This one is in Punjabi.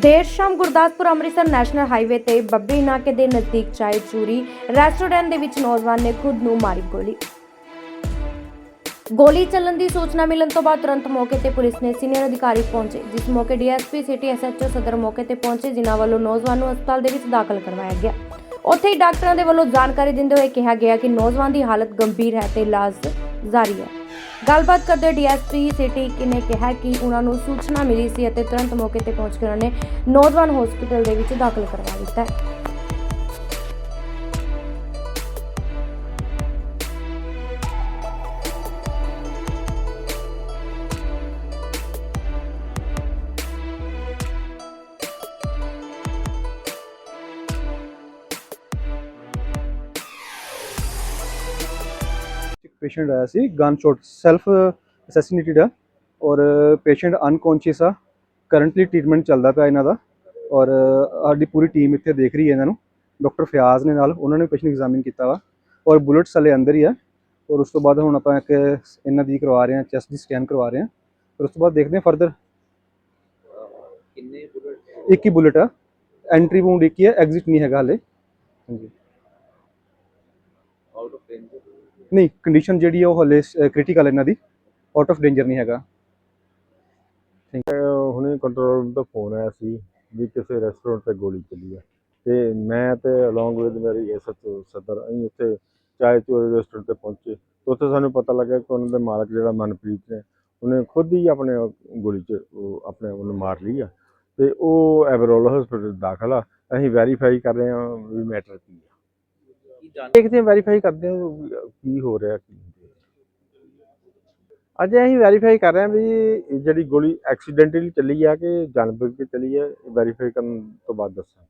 ਦੇਰ ਸ਼ਾਮ ਗੁਰਦਾਸਪੁਰ ਅੰਮ੍ਰਿਤਸਰ ਨੈਸ਼ਨਲ ਹਾਈਵੇ ਤੇ ਬੱਬੀ ਨਾਕੇ ਦੇ ਨਜ਼ਦੀਕ ਚਾਏ ਚੂਰੀ ਰੈਸਟੋਰੈਂਟ ਦੇ ਵਿੱਚ ਨੌਜਵਾਨ ਨੇ ਖੁਦ ਨੂੰ ਮਾਰੀ ਗੋਲੀ। ਗੋਲੀ ਚੱਲਣ ਦੀ ਸੂਚਨਾ ਮਿਲਣ ਤੋਂ ਬਾਅਦ ਤੁਰੰਤ ਮੌਕੇ ਤੇ ਪੁਲਿਸ ਨੇ ਸੀਨੀਅਰ ਅਧਿਕਾਰੀ ਪਹੁੰਚੇ, ਜਿਸ ਮੌਕੇ ਡੀਐਸਪੀ, ਸਿਟੀ ਐਸਐਚਓ ਸਦਰ ਮੌਕੇ ਤੇ ਪਹੁੰਚੇ, ਜਿਨ੍ਹਾਂ ਵੱਲੋਂ ਨੌਜਵਾਨ ਨੂੰ ਹਸਪਤਾਲ ਦੇ ਵਿੱਚ ਦਾਖਲ ਕਰਵਾਇਆ ਗਿਆ। ਉੱਥੇ ਹੀ ਡਾਕਟਰਾਂ ਦੇ ਵੱਲੋਂ ਜਾਣਕਾਰੀ ਦਿੰਦੇ ਹੋਏ ਕਿਹਾ ਗਿਆ ਕਿ ਨੌਜਵਾਨ ਦੀ ਹਾਲਤ ਗੰਭੀਰ ਹੈ ਤੇ ਇਲਾਜ ਜਾਰੀ ਹੈ। ਗੱਲਬਾਤ ਕਰਦੇ ਡੀਐਸਪੀ ਸਿਟੀ ਇੱਕ ਨੇ ਕਿਹਾ ਕਿ ਉਹਨਾਂ ਨੂੰ ਸੂਚਨਾ ਮਿਲੀ ਸੀ ਅਤੇ ਤੁਰੰਤ ਮੌਕੇ ਤੇ ਪਹੁੰਚ ਕੇ ਉਹਨਾਂ ਨੇ ਨੌਜਵਾਨ ਹਸਪਤਾਲ ਦੇ ਵਿੱਚ ਦਾਖਲ ਕਰਵਾ ਦਿੱਤਾ ਹੈ। ਪੇਸ਼ੈਂਟ ਆਇਆ ਸੀ ਗਨ ਸ਼ਾਟ ਸੈਲਫ ਅਸੈਸੀਨੇਟਡ ਆ ਔਰ ਪੇਸ਼ੈਂਟ ਅਨਕੌਂਸ਼ੀਅਸ ਆ। ਕਰੰਟਲੀ ਟ੍ਰੀਟਮੈਂਟ ਚੱਲਦਾ ਪਿਆ ਇਹਨਾਂ ਦਾ ਔਰ ਸਾਡੀ ਪੂਰੀ ਟੀਮ ਇੱਥੇ ਦੇਖ ਰਹੀ ਹੈ ਇਹਨਾਂ ਨੂੰ। ਡਾਕਟਰ ਫਿਆਜ਼ ਨੇ ਨਾਲ ਉਹਨਾਂ ਨੇ ਪੇਸ਼ੈਂਟ ਐਗਜ਼ਾਮਿਨ ਕੀਤਾ ਵਾ ਔਰ ਬੁਲੇਟਸ ਹਲੇ ਅੰਦਰ ਹੀ ਆ ਔਰ ਉਸ ਤੋਂ ਬਾਅਦ ਹੁਣ ਆਪਾਂ ਇੱਕ ਇਹਨਾਂ ਦੀ ਕਰਵਾ ਰਹੇ ਹਾਂ ਚੈਸਟ ਦੀ ਸਕੈਨ ਕਰਵਾ ਰਹੇ ਹਾਂ। ਔਰ ਉਸ ਤੋਂ ਬਾਅਦ ਦੇਖਦੇ ਹਾਂ ਫਰਦਰ ਕਿੰਨੇ ਬੁਲਟ? ਇੱਕ ਹੀ ਬੁਲੇਟ ਆ। ਐਂਟਰੀ ਵੂੰਡ ਇੱਕ ਹੀ ਹੈ ਐਗਜ਼ਿਟ ਨਹੀਂ ਹੈਗਾ ਹਲੇ। ਹਾਂਜੀ। ਨਹੀਂ ਕੰਡੀਸ਼ਨ ਜਿਹੜੀ ਆ ਉਹ ਹਲੇ ਕ੍ਰਿਟੀਕਲ ਇਹਨਾਂ ਦੀ। ਆਊਟ ਆਫ ਡੇਂਜਰ ਨਹੀਂ ਹੈਗਾ। ਹੁਣੇ ਕੰਟਰੋਲ ਰੂਮ ਤੋਂ ਫੋਨ ਆਇਆ ਸੀ ਵੀ ਕਿਸੇ ਰੈਸਟੋਰੈਂਟ ਤੇ ਗੋਲੀ ਚੱਲੀ ਆ। ਤੇ ਮੈਂ ਤੇ ਅਲੋਂਗ ਵਿਦ ਮੇਰੀ ਐਸਐਚਓ ਸਦਰ, ਅਸੀਂ ਉੱਥੇ ਚਾਹੇ ਚੋਰੀ ਰੈਸਟੋਰੈਂਟ ਤੇ ਪਹੁੰਚੇ। ਉੱਥੇ ਸਾਨੂੰ ਪਤਾ ਲੱਗਾ ਕਿ ਉਹਨਾਂ ਦੇ ਮਾਲਕ ਜਿਹੜਾ ਮਨਪ੍ਰੀਤ ਨੇ, ਉਹਨੇ ਖੁਦ ਹੀ ਆਪਣੇ ਗੋਲੀ ਚ ਆਪਣੇ ਉਹਨੂੰ ਮਾਰ ਲਈ ਆ। ਤੇ ਉਹ ਐਵਰੋਲ ਹਸਪੀਟਲ ਦਾਖਲ ਆ। ਅਸੀਂ ਵੈਰੀਫਾਈ ਕਰ ਰਹੇ ਹਾਂ ਵੀ ਮੈਟਰ ਕੀ ਹੈ ਜਾਣ ਦੇਖਦੇ ਹਾਂ ਵੈਰੀਫਾਈ ਕਰਦੇ ਹਾਂ ਕੀ ਹੋ ਰਿਹਾ ਕੀ ਅੱਜ ਅਸੀਂ ਵੈਰੀਫਾਈ ਕਰ ਰਹੇ ਹਾਂ ਵੀ ਜਿਹੜੀ ਗੋਲੀ ਐਕਸੀਡੈਂਟਲੀ ਚੱਲੀ ਆ ਕਿ ਜਾਣਬੁੱਝ ਕੇ ਚੱਲੀ ਹੈ ਵੈਰੀਫਾਈ ਕਰਨ ਤੋਂ ਬਾਅਦ ਦੱਸਾਂ